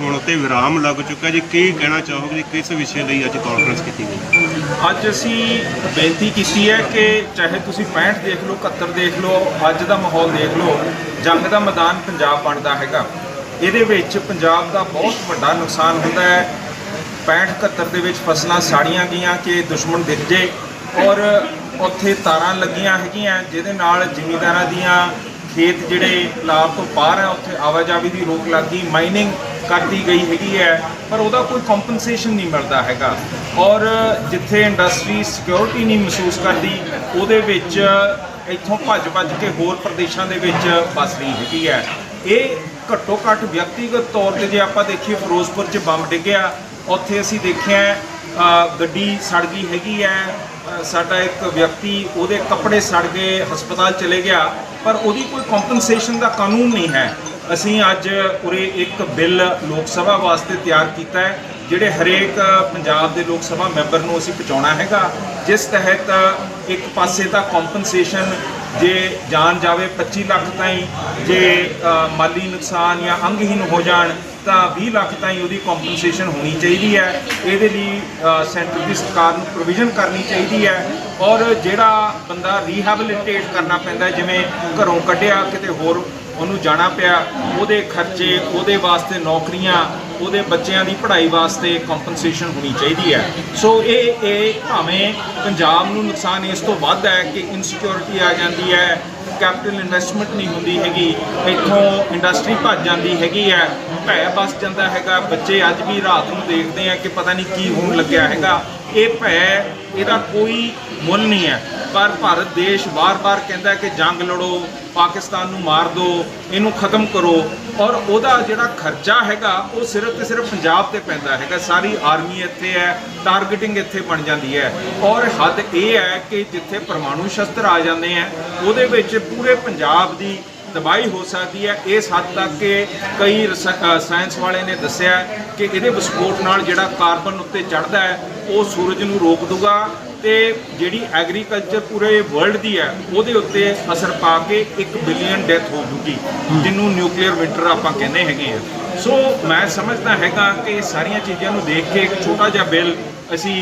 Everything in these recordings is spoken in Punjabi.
ਹੁਣ ਉੱਤੇ ਵਿਰਾਮ ਲੱਗ ਚੁੱਕਾ ਜੀ। ਕੀ ਕਹਿਣਾ ਚਾਹੋਗੇ ਜੀ? ਕਿਸ ਵਿਸ਼ੇ ਲਈ ਅੱਜ ਕਾਨਫਰੰਸ ਕੀਤੀ ਗਈ? ਅੱਜ ਅਸੀਂ ਬੇਨਤੀ ਕੀਤੀ ਹੈ ਕਿ ਚਾਹੇ ਤੁਸੀਂ 65 ਦੇਖ ਲਓ 71 ਦੇਖ ਲਓ, ਅੱਜ ਦਾ ਮਾਹੌਲ ਦੇਖ ਲਓ, ਜੰਗ ਦਾ ਮੈਦਾਨ ਪੰਜਾਬ ਬਣਦਾ ਹੈਗਾ। ਇਹਦੇ ਵਿੱਚ ਪੰਜਾਬ ਦਾ ਬਹੁਤ ਵੱਡਾ ਨੁਕਸਾਨ ਹੁੰਦਾ ਹੈ। 65 71 ਦੇ ਵਿੱਚ ਫਸਲਾਂ ਸਾੜੀਆਂ ਗਈਆਂ ਕਿ ਦੁਸ਼ਮਣ ਦਿਖ ਜੇ ਔਰ ਉੱਥੇ ਤਾਰਾਂ ਲੱਗੀਆਂ ਹੈਗੀਆਂ, ਜਿਹਦੇ ਨਾਲ ਜ਼ਿਮੀਂਦਾਰਾਂ ਦੀਆਂ ਖੇਤ ਜਿਹੜੇ ਲਾਭ ਤੋਂ ਬਾਹਰ ਹੈ ਉੱਥੇ ਆਵਾਜਾਈ ਦੀ ਰੋਕ ਲੱਗ ਗਈ ਮਾਈਨਿੰਗ ਕਰਦੀ ਗਈ ਹੈਗੀ ਹੈ, ਪਰ ਉਹਦਾ ਕੋਈ ਕੰਪਨਸੇਸ਼ਨ ਨਹੀਂ ਮਿਲਦਾ ਹੈਗਾ। ਔਰ ਜਿੱਥੇ ਇੰਡਸਟਰੀ ਸਿਕਿਉਰਿਟੀ ਨਹੀਂ ਮਹਿਸੂਸ ਕਰਦੀ, ਉਹਦੇ ਵਿੱਚ ਇੱਥੋਂ ਭੱਜ ਭੱਜ ਕੇ ਹੋਰ ਪ੍ਰਦੇਸ਼ਾਂ ਦੇ ਵਿੱਚ ਵਸ ਰਹੀ ਹੈਗੀ ਹੈ। ਇਹ ਘੱਟੋ ਘੱਟ ਵਿਅਕਤੀਗਤ ਤੌਰ ਤੇ ਜੇ ਆਪਾਂ ਦੇਖੀਏ, ਫਿਰੋਜ਼ਪੁਰ 'ਚ ਬੰਬ ਡਿੱਗਿਆ। ਉੱਥੇ ਅਸੀਂ ਦੇਖਿਆ ਗੱਡੀ ਸੜ ਗਈ ਹੈਗੀ ਹੈ। ਸਾਡਾ ਇੱਕ ਵਿਅਕਤੀ ਉਹਦੇ ਕੱਪੜੇ ਸੜ ਗਏ, ਹਸਪਤਾਲ ਚਲੇ ਗਿਆ। ਪਰ ਉਹਦੀ ਕੋਈ ਕੰਪਨਸੇਸ਼ਨ ਦਾ ਕਾਨੂੰਨ ਨਹੀਂ ਹੈ। ਅਸੀਂ ਅੱਜ ਉਰੇ ਇੱਕ ਬਿੱਲ ਲੋਕ ਸਭਾ ਵਾਸਤੇ ਤਿਆਰ ਕੀਤਾ ਹੈ, ਜਿਹੜੇ ਹਰੇਕ ਪੰਜਾਬ ਦੇ ਲੋਕ ਸਭਾ ਮੈਂਬਰ ਨੂੰ ਅਸੀਂ ਪਹੁੰਚਾਉਣਾ ਹੈਗਾ, ਜਿਸ ਤਹਿਤ ਇੱਕ ਪਾਸੇ ਤਾਂ ਕੰਪਨਸੇਸ਼ਨ ਜੇ ਜਾਨ ਜਾਵੇ 25 ਲੱਖ ਤਾਈਂ, ਜੇ ਮਾਲੀ ਨੁਕਸਾਨ ਜਾਂ ਅੰਗਹੀਨ ਹੋ ਜਾਣ, ਤਾਂ 20 ਲੱਖ ਤਾਈਂ ਉਹਦੀ ਕੰਪਨਸੇਸ਼ਨ ਹੋਣੀ ਚਾਹੀਦੀ ਹੈ। ਇਹਦੇ ਲਈ ਸੈਂਟਰ ਦੀ ਸਰਕਾਰ ਨੂੰ ਪ੍ਰੋਵੀਜ਼ਨ ਕਰਨੀ ਚਾਹੀਦੀ ਹੈ ਔਰ ਜਿਹੜਾ ਬੰਦਾ ਰੀਹੈਬਿਲਿਟੇਟ ਕਰਨਾ ਪੈਂਦਾ, ਜਿਵੇਂ ਘਰੋਂ ਕੱਢਿਆ, ਕਿਤੇ ਹੋਰ ਉਹਨੂੰ ਜਾਣਾ ਪਿਆ, ਉਹਦੇ ਖਰਚੇ, ਉਹਦੇ ਵਾਸਤੇ ਨੌਕਰੀਆਂ, ਉਹਦੇ ਬੱਚਿਆਂ ਦੀ ਪੜ੍ਹਾਈ ਵਾਸਤੇ ਕੰਪਨਸੇਸ਼ਨ ਹੋਣੀ ਚਾਹੀਦੀ ਹੈ। ਸੋ ਇਹ ਇਹ ਭਾਵੇਂ ਪੰਜਾਬ ਨੂੰ ਨੁਕਸਾਨ ਇਸ ਤੋਂ ਵੱਧ ਹੈ ਕਿ ਇਨਸਿਕਿਉਰਿਟੀ ਆ ਜਾਂਦੀ ਹੈ ਕੈਪੀਟਲ ਇਨਵੈਸਟਮੈਂਟ ਨਹੀਂ ਹੁੰਦੀ ਹੈਗੀ, ਇੱਥੋਂ ਇੰਡਸਟਰੀ ਭੱਜ ਜਾਂਦੀ ਹੈਗੀ ਹੈ ਭੈ ਬਸ ਜਾਂਦਾ ਹੈਗਾ। ਬੱਚੇ ਅੱਜ ਵੀ ਰਾਤ ਨੂੰ ਦੇਖਦੇ ਆ ਕਿ ਪਤਾ ਨਹੀਂ ਕੀ ਹੋਣ ਲੱਗਿਆ ਹੈਗਾ। ਇਹ ਭੈ ਇਹਦਾ ਕੋਈ ਮੁੱਲ ਨਹੀਂ ਹੈ। ਪਰ ਭਾਰਤ ਦੇਸ਼ ਵਾਰ-ਵਾਰ ਕਹਿੰਦਾ ਕਿ ਜੰਗ ਲੜੋ, ਪਾਕਿਸਤਾਨ ਨੂੰ ਮਾਰ ਦਿਓ ਇਹਨੂੰ ਖਤਮ ਕਰੋ। ਔਰ ਉਹਦਾ ਜਿਹੜਾ ਖਰਚਾ ਹੈਗਾ, ਉਹ ਸਿਰਫ ਤੇ ਸਿਰਫ ਪੰਜਾਬ ਤੇ ਪੈਂਦਾ ਹੈਗਾ। ਸਾਰੀ ਆਰਮੀ ਇੱਥੇ ਹੈ ਟਾਰਗੇਟਿੰਗ ਇੱਥੇ ਬਣ ਜਾਂਦੀ ਹੈ। ਔਰ ਹੱਦ ਇਹ ਹੈ ਕਿ ਜਿੱਥੇ ਪਰਮਾਣੂ ਸ਼ਸਤਰ ਆ ਜਾਂਦੇ ਆ ਉਹਦੇ ਵਿੱਚ ਪੂਰੇ ਪੰਜਾਬ ਦੀ ਤਬਾਹੀ ਹੋ ਸਕਦੀ ਹੈ। ਇਸ ਹੱਦ ਤੱਕ ਕਿ ਕਈ ਰਸਾ- ਸਾਇੰਸ ਵਾਲੇ ਨੇ ਦੱਸਿਆ ਕਿ ਇਹਦੇ ਵਿਸਫੋਟ ਨਾਲ ਜਿਹੜਾ ਕਾਰਬਨ ਉੱਤੇ ਚੜਦਾ ਹੈ, ਉਹ ਸੂਰਜ ਨੂੰ ਰੋਕ ਦੂਗਾ ਤੇ ਜਿਹੜੀ ਐਗਰੀਕਲਚਰ ਪੂਰੇ ਵਰਲਡ ਦੀ ਹੈ, ਉਹਦੇ ਉੱਤੇ ਅਸਰ ਪਾ ਕੇ 1 ਬਿਲੀਅਨ ਡੈਥ ਹੋ ਜੂਗੀ, ਜਿਹਨੂੰ ਨਿਊਕਲੀਅਰ ਵਿੰਟਰ ਆਪਾਂ ਕਹਿੰਦੇ ਹੈਗੇ ਆ। ਸੋ ਮੈਂ ਸਮਝਦਾ ਹੈਗਾ ਕਿ ਇਹ ਸਾਰੀਆਂ ਚੀਜ਼ਾਂ ਨੂੰ ਦੇਖ ਕੇ ਇੱਕ ਛੋਟਾ ਜਿਹਾ ਬਿੱਲ ਅਸੀਂ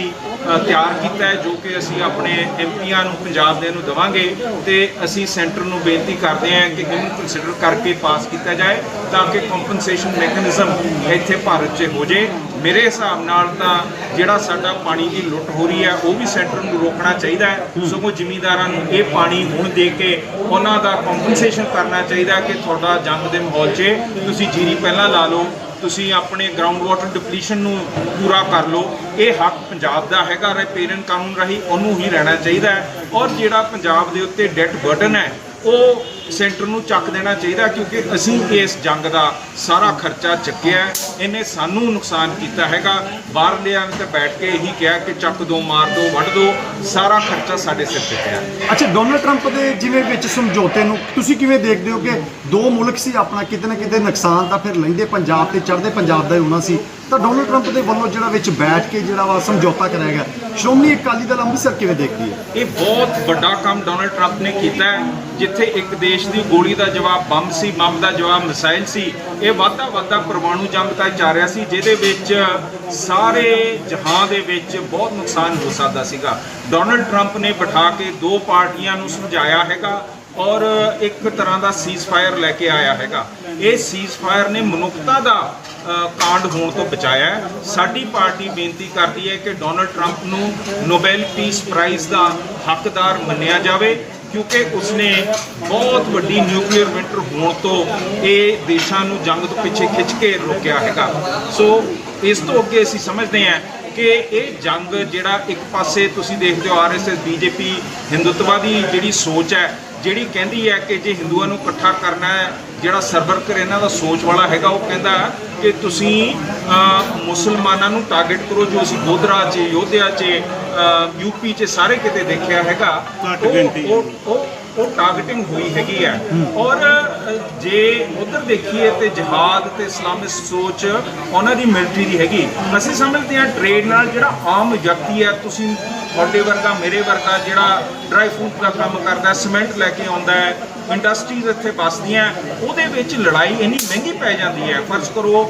ਤਿਆਰ ਕੀਤਾ ਹੈ, ਜੋ ਕਿ ਅਸੀਂ ਆਪਣੇ ਐਮਪੀਆਂ ਨੂੰ, ਪੰਜਾਬ ਦੇ ਨੂੰ ਦਵਾਂਗੇ ਤੇ ਅਸੀਂ ਸੈਂਟਰ ਨੂੰ ਬੇਨਤੀ ਕਰਦੇ ਹਾਂ ਕਿ ਇਹਨੂੰ ਕੰਸੀਡਰ ਕਰਕੇ ਪਾਸ ਕੀਤਾ ਜਾਏ ਤਾਂ ਕਿ ਕੰਪਨਸੇਸ਼ਨ ਮੈਕੈਨਿਜ਼ਮ ਇੱਥੇ ਭਾਰਤ 'ਚ ਹੋ ਜੇ। ਮੇਰੇ ਹਿਸਾਬ ਨਾਲ ਤਾਂ ਜਿਹੜਾ ਸਾਡਾ ਪਾਣੀ ਦੀ ਲੁੱਟ ਹੋ ਰਹੀ ਹੈ ਉਹ ਵੀ ਸੈਂਟਰ ਨੂੰ ਰੋਕਣਾ ਚਾਹੀਦਾ ਹੈ। ਸਗੋਂ ਜ਼ਿਮੀਂਦਾਰਾਂ ਨੂੰ ਇਹ ਪਾਣੀ ਹੁਣ ਦੇ ਕੇ ਉਹਨਾਂ ਦਾ ਕੰਪਨਸੇਸ਼ਨ ਕਰਨਾ ਚਾਹੀਦਾ ਕਿ ਤੁਹਾਡਾ ਜੰਗ ਦੇ ਮਾਹੌਲ 'ਚ ਤੁਸੀਂ ਜੀਰੀ ਪਹਿਲਾਂ ਲਾ ਲਓ ਤੁਸੀਂ ਆਪਣੇ ਗਰਾਊਂਡ ਵਾਟਰ ਡਿਪਲੀਸ਼ਨ ਨੂੰ ਪੂਰਾ ਕਰ ਲਓ। ਇਹ ਹੱਕ ਪੰਜਾਬ ਦਾ ਹੈਗਾ ਰਿਪੇਰਨ ਕਾਨੂੰਨ ਰਹੀ ਉਹਨੂੰ ਹੀ ਰਹਿਣਾ ਚਾਹੀਦਾ ਹੈ। ਔਰ ਜਿਹੜਾ ਪੰਜਾਬ ਦੇ ਉੱਤੇ ਡੈਟ ਬਰਡਨ ਹੈ ਉਹ ਸੈਂਟਰ ਨੂੰ ਚੱਕ ਦੇਣਾ ਚਾਹੀਦਾ ਕਿਉਂਕਿ ਅਸੀਂ ਇਸ ਜੰਗ ਦਾ ਸਾਰਾ ਖਰਚਾ ਚੱਕਿਆ ਇਹਨੇ ਸਾਨੂੰ ਨੁਕਸਾਨ ਕੀਤਾ ਹੈਗਾ। ਬਾਹਰਲਿਆਂ ਨੇ ਤਾਂ ਬੈਠ ਕੇ ਇਹੀ ਕਿਹਾ ਕਿ ਚੱਕ ਦੋ, ਮਾਰ ਦੋ, ਵੱਢ ਦੋ। ਸਾਰਾ ਖਰਚਾ ਸਾਡੇ ਸਿਰ ਤੇ ਪਿਆ। ਅੱਛਾ, ਡੋਨਲਡ ਟਰੰਪ ਦੇ ਜਿਵੇਂ ਵਿੱਚ ਸਮਝੌਤੇ ਨੂੰ ਤੁਸੀਂ ਕਿਵੇਂ ਦੇਖਦੇ ਹੋ ਕਿ ਦੋ ਮੁਲਕ ਸੀ ਆਪਣਾ, ਕਿਤੇ ਨਾ ਕਿਤੇ ਨੁਕਸਾਨ ਤਾਂ ਫਿਰ ਲੈਂਦੇ, ਪੰਜਾਬ ਤੇ ਚੜ੍ਹਦੇ ਪੰਜਾਬ ਦਾ ਹੀ ਹੋਣਾ ਸੀ। ਤਾਂ ਡੋਨਲਡ ਟਰੰਪ ਦੇ ਵੱਲੋਂ ਜਿਹੜਾ ਵਿੱਚ ਬੈਠ ਕੇ ਜਿਹੜਾ ਵਾ ਸਮਝੌਤਾ ਕਰਾਇਆ ਗਿਆ। ਸ਼੍ਰੋਮਣੀ ਅਕਾਲੀ ਦਲ ਅੰਮ੍ਰਿਤਸਰ ਕਿਵੇਂ ਦੇਖਦੀ ਹੈ? ਇਹ ਬਹੁਤ ਵੱਡਾ ਕੰਮ ਡੋਨਲਡ ਟਰੰਪ ਨੇ ਕੀਤਾ ਹੈ, ਜਿੱਥੇ ਇੱਕ ਦੇਸ਼ ਦੀ ਗੋਲੀ ਦਾ ਜਵਾਬ ਬੰਬ ਸੀ, ਬੰਬ ਦਾ ਜਵਾਬ ਮਿਸਾਈਲ ਸੀ। ਇਹ ਵਾਧਾ ਵਾਧਾ ਪਰਮਾਣੂ ਜੰਗ ਤੱਕ ਜਾ ਰਿਹਾ ਸੀ, ਜਿਹਦੇ ਵਿੱਚ ਸਾਰੇ ਜਹਾਨ ਦੇ ਵਿੱਚ ਬਹੁਤ ਨੁਕਸਾਨ ਹੋ ਸਕਦਾ ਸੀਗਾ। ਡੋਨਲਡ ਟਰੰਪ ਨੇ ਬਿਠਾ ਕੇ ਦੋ ਪਾਰਟੀਆਂ ਨੂੰ ਸਮਝਾਇਆ ਹੈਗਾ ਔਰ ਇੱਕ ਤਰ੍ਹਾਂ ਦਾ ਸੀਜ਼ਫਾਇਰ ਲੈ ਕੇ ਆਇਆ ਹੈਗਾ। ਇਹ ਸੀਜ਼ਫਾਇਰ ਨੇ ਮਨੁੱਖਤਾ ਦਾ ਕਾਂਡ ਹੋਣ ਤੋਂ ਬਚਾਇਆ ਸਾਡੀ ਪਾਰਟੀ ਬੇਨਤੀ ਕਰਦੀ ਹੈ ਕਿ ਡੋਨਲਡ ਟਰੰਪ ਨੂੰ ਨੋਬੈਲ ਪੀਸ ਪ੍ਰਾਈਜ਼ ਦਾ ਹੱਕਦਾਰ ਮੰਨਿਆ ਜਾਵੇ, ਕਿਉਂਕਿ ਉਸਨੇ ਬਹੁਤ ਵੱਡੀ ਨਿਊਕਲੀਅਰ ਵਿੰਟਰ ਹੋਣ ਤੋਂ ਇਹ ਦੇਸ਼ਾਂ ਨੂੰ ਜੰਗ ਤੋਂ ਪਿੱਛੇ ਖਿੱਚ ਕੇ ਰੋਕਿਆ ਹੈਗਾ। ਸੋ, ਇਸ ਤੋਂ ਅੱਗੇ ਅਸੀਂ ਸਮਝਦੇ ਹਾਂ ਕਿ ਇਹ ਜੰਗ ਜਿਹੜਾ ਇੱਕ ਪਾਸੇ ਤੁਸੀਂ ਦੇਖਦੇ ਹੋ ਆਰਐਸਐਸ ਬੀਜੇਪੀ ਹਿੰਦੁੱਤਵਾਦੀ ਜਿਹੜੀ ਸੋਚ ਹੈ ਜਿਹੜੀ ਕਹਿੰਦੀ ਹੈ ਕਿ ਜੇ ਹਿੰਦੂਆਂ ਨੂੰ ਇਕੱਠਾ ਕਰਨਾ ਹੈ ਜਿਹੜਾ ਸਰਵਰਕਰ ਇਹਨਾਂ ਦਾ ਸੋਚ ਵਾਲਾ ਹੈਗਾ ਉਹ ਕਹਿੰਦਾ ਕਿ ਤੁਸੀਂ ਮੁਸਲਮਾਨਾਂ ਨੂੰ ਟਾਰਗੇਟ ਕਰੋ ਜੋ ਅਸੀਂ ਗੋਧਰਾ 'ਚ ਯੋਧਿਆ 'ਚ ਯੂਪੀ 'ਚ ਸਾਰੇ ਕਿਤੇ ਦੇਖਿਆ ਹੈਗਾ ਉਹ- ਟਾਰਗੇਟਿੰਗ ਹੋਈ ਹੈਗੀ ਹੈ। ਔਰ ਜੇ ਉਧਰ ਦੇਖੀਏ ਤੇ ਜਹਾਦ ਤੇ ਇਸਲਾਮਿਸਟ ਸੋਚ ਉਹਨਾਂ ਦੀ ਮਿਲਟਰੀ ਦੀ ਹੈਗੀ। ਅਸੀਂ ਸਮਝਦੇ ਹਾਂ ਟ੍ਰੇਡ ਨਾਲ ਜਿਹੜਾ ਆਮ ਵਿਅਕਤੀ ਹੈ ਤੁਸੀਂ ਤੁਹਾਡੇ ਵਰਗਾ, ਮੇਰੇ ਵਰਗਾ ਜਿਹੜਾ ਡਰਾਈ ਫਰੂਟ ਦਾ ਕੰਮ ਕਰਦਾ, ਸੀਮੈਂਟ ਲੈ ਕੇ ਆਉਂਦਾ ਹੈ, ਇੰਡਸਟਰੀਜ਼ ਇੱਥੇ ਵਸਦੀਆਂ ਉਹਦੇ ਵਿੱਚ ਲੜਾਈ ਇੰਨੀ ਮਹਿੰਗੀ ਪੈ ਜਾਂਦੀ ਹੈ। ਫਰਜ਼ ਕਰੋ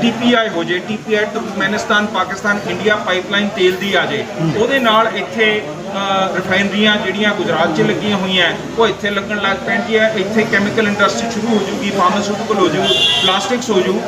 ਟੀਪੀਆਈ ਹੋ ਜੇ TPI Turkmenistan, Pakistan, India pipeline ਤੇਲ ਦੀ ਆ ਜੇ, ਉਹਦੇ ਨਾਲ ਇੱਥੇ ਰਿਫਾਈਨਰੀਆਂ ਜਿਹੜੀਆਂ ਗੁਜਰਾਤ 'ਚ ਲੱਗੀਆਂ ਹੋਈਆਂ ਉਹ ਇੱਥੇ ਲੱਗਣ ਲੱਗ ਪੈਂਦੀਆਂ ਇੱਥੇ ਕੈਮੀਕਲ ਇੰਡਸਟਰੀ ਸ਼ੁਰੂ ਹੋ ਜੂਗੀ ਫਾਰਮਾਸਿਊਟੀਕਲ ਹੋ ਜੂ ਪਲਾਸਟਿਕਸ ਹੋ ਜੂ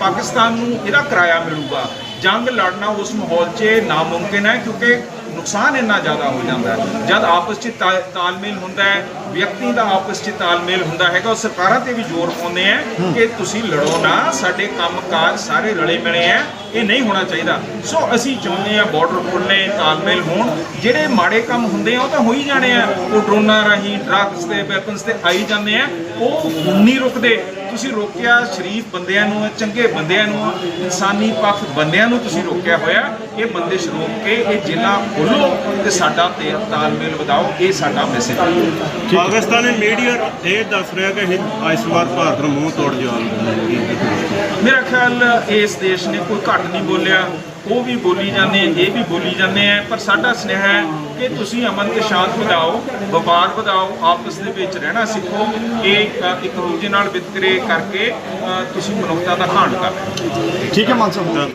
ਪਾਕਿਸਤਾਨ ਨੂੰ ਇਹਦਾ ਕਿਰਾਇਆ ਮਿਲੂਗਾ। ਜੰਗ ਲੜਨਾ ਉਸ ਮਾਹੌਲ 'ਚ ਨਾਮੁਮਕਿਨ ਹੈ ਕਿਉਂਕਿ ਨੁਕਸਾਨ ਇੰਨਾ ਜ਼ਿਆਦਾ ਹੋ ਜਾਂਦਾ ਹੈ। ਜਦ ਆਪਸ 'ਚ ਤਾਲਮੇਲ ਹੁੰਦਾ ਹੈ, ਵਿਅਕਤੀ ਦਾ ਆਪਸ 'ਚ ਤਾਲਮੇਲ ਹੁੰਦਾ ਹੈਗਾ, ਉਹ ਸਰਕਾਰਾਂ ਤੇ ਵੀ ਜ਼ੋਰ ਪਾਉਂਦੇ ਆ ਕਿ ਤੁਸੀਂ ਲੜੋ ਨਾ, ਸਾਡੇ ਕੰਮਕਾਜ ਸਾਰੇ ਰਲੇ ਮਿਲੇ ਆ ਇਹ ਨਹੀਂ ਹੋਣਾ ਚਾਹੀਦਾ। ਸੋ ਅਸੀਂ ਚਾਹੁੰਦੇ ਆ ਬਾਰਡਰ ਖੁੱਲ੍ਹੇ ਤਾਲਮੇਲ ਹੋਣ। ਜਿਹੜੇ ਮਾੜੇ ਕੰਮ ਹੁੰਦੇ ਆ, ਉਹ ਤਾਂ ਹੋ ਹੀ ਜਾਣੇ ਆ। ਉਹ ਡਰੋਨਾਂ ਰਾਹੀਂ ਡਰੱਗਸ ਤੇ ਵੈਪਨਸ ਤੇ ਆਈ ਜਾਂਦੇ ਆ। ਉਹ ਨਹੀਂ ਰੁਕਦੇ। ਤੁਸੀਂ ਰੋਕਿਆ ਸ਼ਰੀਫ ਬੰਦਿਆਂ ਨੂੰ ਚੰਗੇ ਬੰਦਿਆਂ ਨੂੰ ਇਨਸਾਨੀ ਪੱਖ ਬੰਦਿਆਂ ਨੂੰ ਤੁਸੀਂ ਰੋਕਿਆ ਹੋਇਆ। ਇਹ ਬੰਦਿਸ਼ ਰੋਕ ਕੇ ਇਹ ਜ਼ਿਲ੍ਹਾ ਖੋਲੋ ਤੇ ਸਾਡਾ ਤੇ ਤਾਲਮੇਲ ਵਧਾਓ ਇਹ ਸਾਡਾ ਮੈਸੇਜ ਹੈ। ਪਾਕਿਸਤਾਨੀ ਮੀਡੀਆ ਇਹ ਦੱਸ ਰਿਹਾ ਕਿ ਇਸ ਵਾਰ ਭਾਰਤ ਨੂੰ ਮੂੰਹ ਤੋੜ ਦੇਣਗੇ ਮੇਰਾ ਖਿਆਲ ਇਸ ਦੇਸ਼ ਨੇ ਕੋਈ ਘੱਟ ਨਹੀਂ ਬੋਲਿਆ। ਉਹ ਵੀ ਬੋਲੀ ਜਾਂਦੇ ਆ, ਇਹ ਵੀ ਬੋਲੀ ਜਾਂਦੇ ਆ, ਪਰ ਸਾਡਾ ਸੁਨੇਹਾ ਹੈ ਕਿ ਤੁਸੀਂ ਅਮਨ ਤੇ ਸ਼ਾਂਤ ਵਧਾਓ, ਵਪਾਰ ਵਧਾਓ, ਆਪਸ ਦੇ ਵਿੱਚ ਰਹਿਣਾ ਸਿੱਖੋ, ਇਹ ਇੱਕ ਦੂਜੇ ਨਾਲ ਵਿਤਕਰੇ ਕਰਕੇ ਤੁਸੀਂ ਮਨੁੱਖਤਾ ਦਾ ਘਾਣ ਕਰ ਠੀਕ ਹੈ ਮਾਨ ਸਾਹਿਬ।